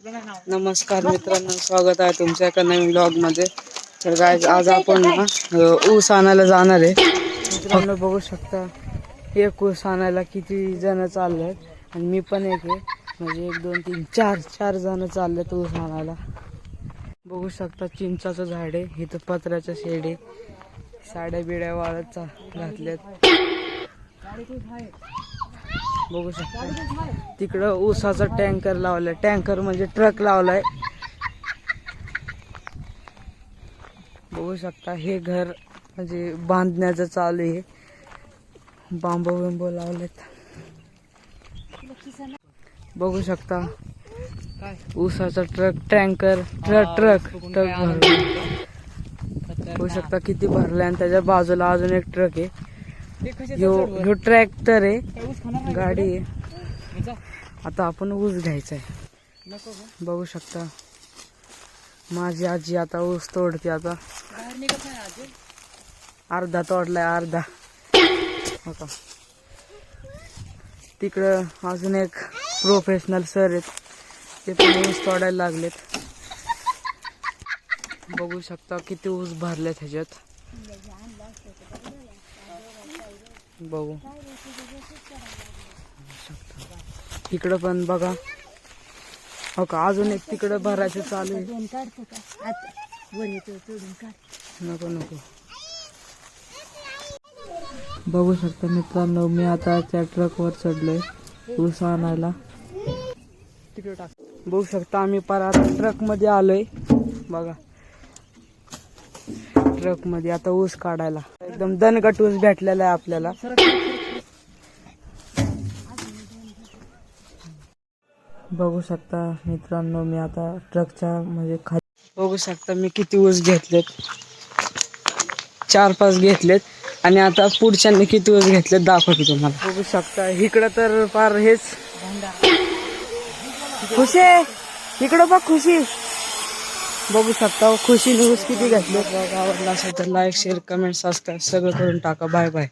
नमस्कार मित्रांनो स्वागत आहे तुमच्या एका नवीन ब्लॉगमध्ये तर काय आज आपण ना ऊस आणायला जाणार आहे. मित्रांनो बघू शकता एक ऊस आणायला किती जण चालले आहेत आणि मी पण एक आहे. म्हणजे एक दोन तीन चार चार जण चाललेत ऊस आणायला. बघू शकता चिंचाचं झाड आहे इथं पत्र्याचं शेड आहे. साड्या बिड्या वाळत चा घातल्यात. बघू शकता. तिकडं ऊसाचा टँकर लावलाय. टँकर म्हणजे ट्रक लावलाय. बघू शकता हे घर म्हणजे बांधण्याचं चालू आहे. बांबू बिंबू लावलेत. बघू शकता ऊसाचा truck tanker truck truck truck भरला. बघू शकता किती भरलाय आणि त्याच्या बाजूला अजून एक ट्रक आहे. ह्यो ह्यो ट्रॅक्टर आहे. गाडी आहे. आता आपण ऊस घ्यायचा आहे. बघू शकता. माझी आजी आता ऊस तोडते आता. अर्धा तोडलाय अर्धा. का तिकडं अजून एक प्रोफेशनल सर आहेत. ते पण ऊस तोडायला लागलेत. बघू शकता किती ऊस भरले ह्याच्यात. बघू. इकडं पण बघा. हो का अजून एक तिकडं भरायचं चालू आहे. दोन काढतो का वर येतो तोडून काढ नको नको. बघू शकता मित्रांनो मी आता त्या ट्रकवर चढलोय. ऊस आणायला. बघू शकता आम्ही परत ट्रकमध्ये आलोय. बघा. ट्रकमध्ये. आता ऊस काढायला. एकदम दणकट ऊस भेटलेला आहे आपल्याला. बघू शकता मित्रांनो मी आता ट्रकच्या म्हणजे खाली बघू शकता मी किती ऊस घेतलेत. चार पाच घेतलेत. आणि आता पुढच्यांनी किती ऊस घेतलेत दाखवते तुम्हाला. बघू शकता. इकडं तर फार हेच. खुशी आहे. इकडं बघ खुशी. बघू शकता खुशी न्यूज किती घातली. आवडला असेल तर लाईक शेअर कमेंट सबस्क्राईब सगळं करून टाका. Bye bye